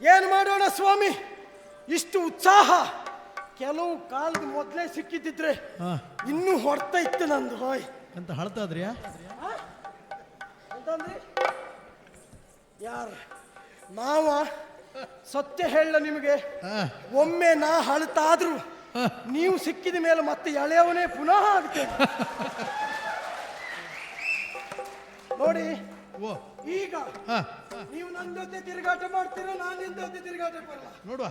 ಏನು ಮಾಡೋಣ ಸ್ವಾಮಿ? ಇಷ್ಟು ಉತ್ಸಾಹ. ಕೆಲವು ಕಾಲದ ಮೊದಲೇ ಸಿಕ್ಕಿದ್ದಿದ್ರೆ ಹಾ. ಇನ್ನೂ ಹೊಡ್ತಾ ಇತ್ತು ನಂದು ಹೋಯ್. ಅಂತ ಹಳ್ತಾದ್ರಿಯಾ ಅಂತಂದ್ರಿ? ಯಾರು? ನಾವ ಸತ್ಯ ಹೇಳ ನಿಮಗೆ. ಹಾ. ಒಮ್ಮೆ ನಾ ಹಳತಾದ್ರು ನೀವು ಸಿಕ್ಕಿದ ಮೇಲೆ ಮತ್ತೆ ಎಳೆಯವನೇ ಪುನಃ ಆಗ್ತೇನೆ. ನೋಡಿ ಓ. ಈಗ ಹಾ. ನೀವು ನನ್ನ ಜೊತೆ ತಿರುಗಾಟ ಮಾಡ್ತೀರಾ ನಾನು ನಿನ್ನ ಜೊತೆ ತಿರುಗಾಟ ಬರಲ್ಲ ನೋಡುವ.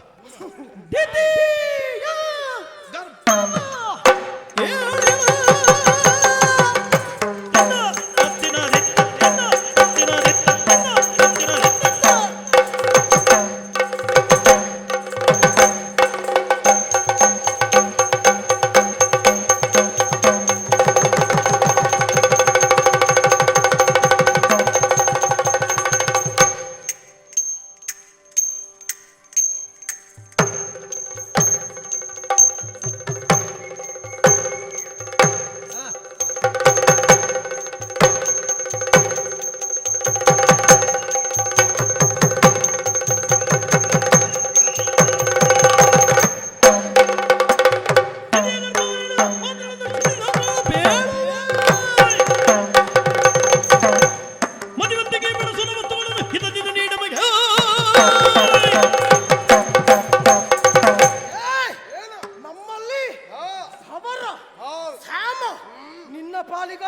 ನಿನ್ನ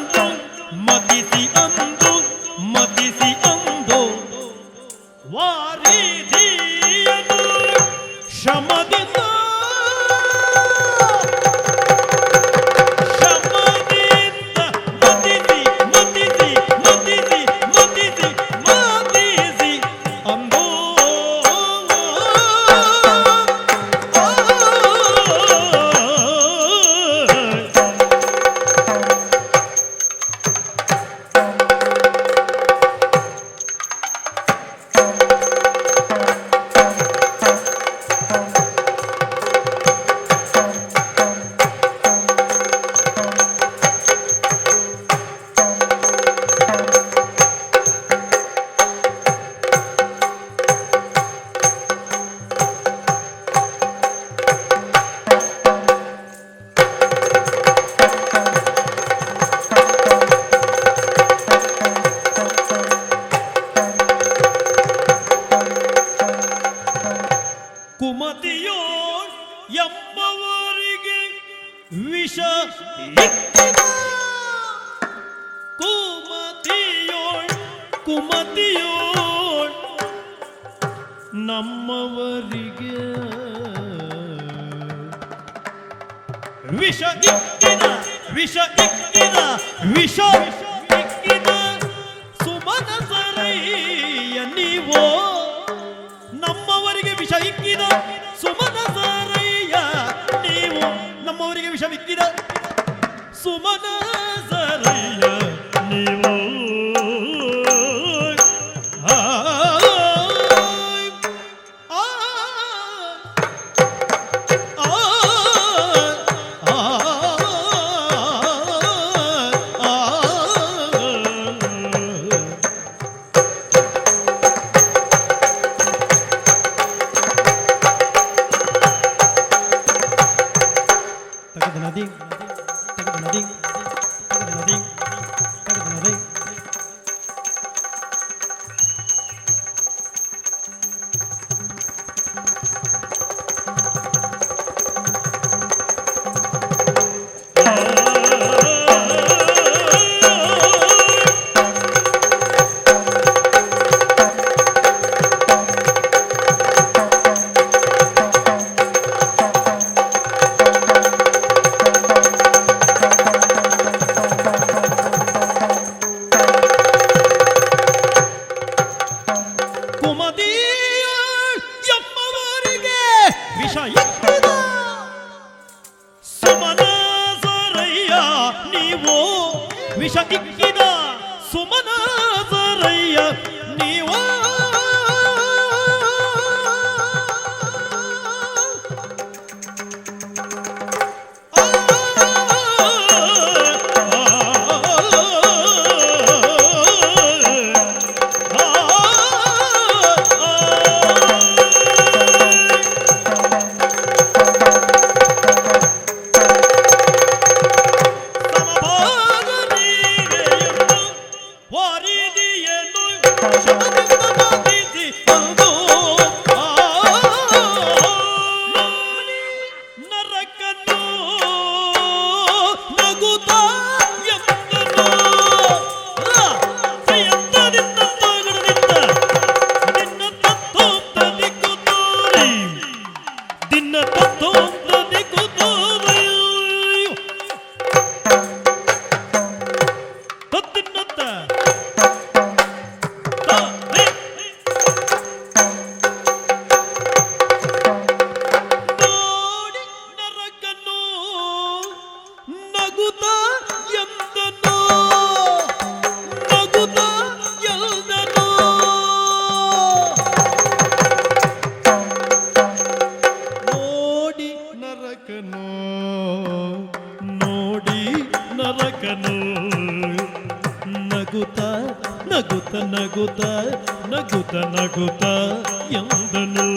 ವಿಷ ಕುಮತಿಯೋಳ್ ಕುಮತಿಯೋಳ್ ನಮ್ಮವರಿಗೆ ವಿಷ ಇಕ್ಕಿದ ವಿಷ ಇಕ್ಕಿದ ವಿಷ ಇಕ್ಕಿದ ಸುಮನ ಸರೈಯ ನೀವೋ ನಗುತ್ತ ನಗುತ್ತ ನಗುತ್ತ ಎಂದನು.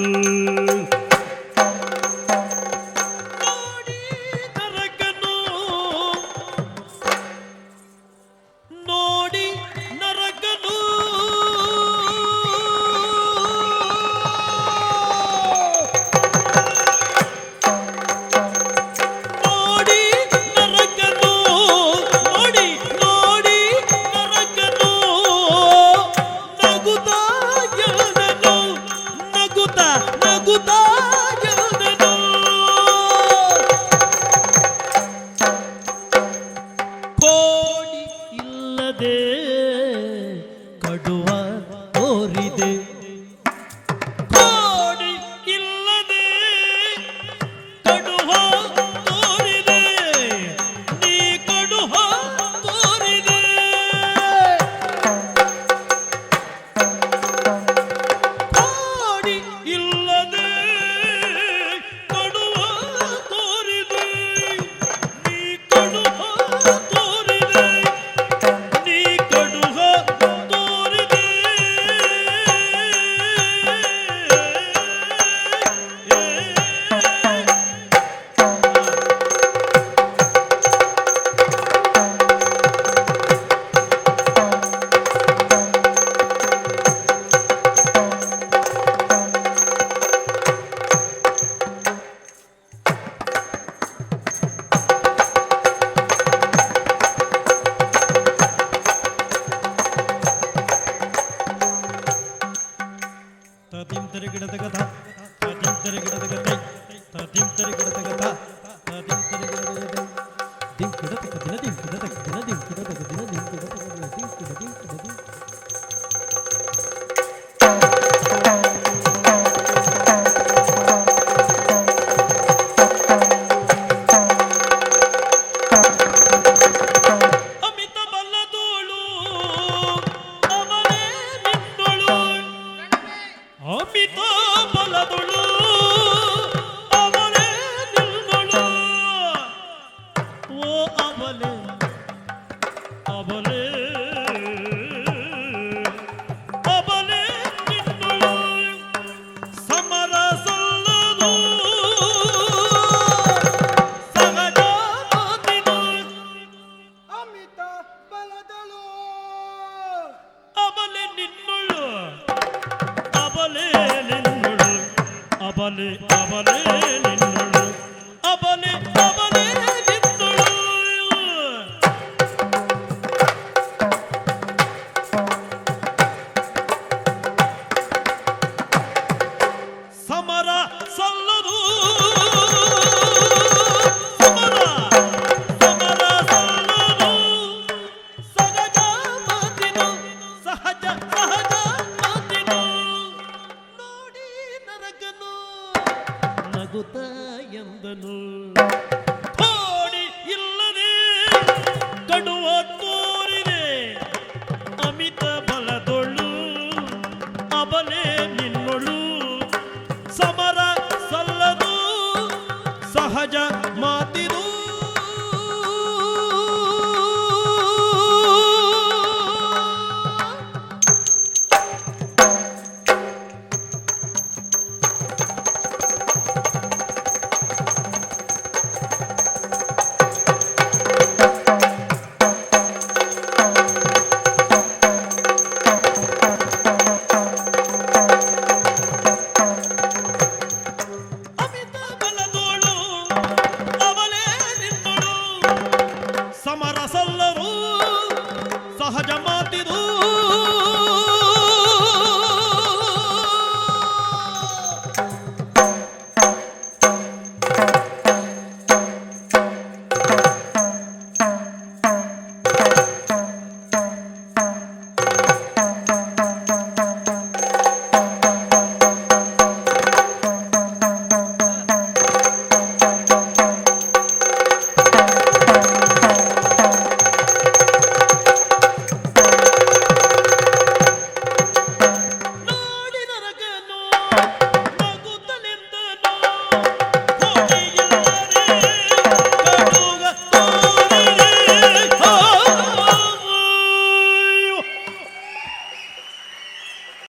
தடுகத்தை தடிம் தடுகிறது বলে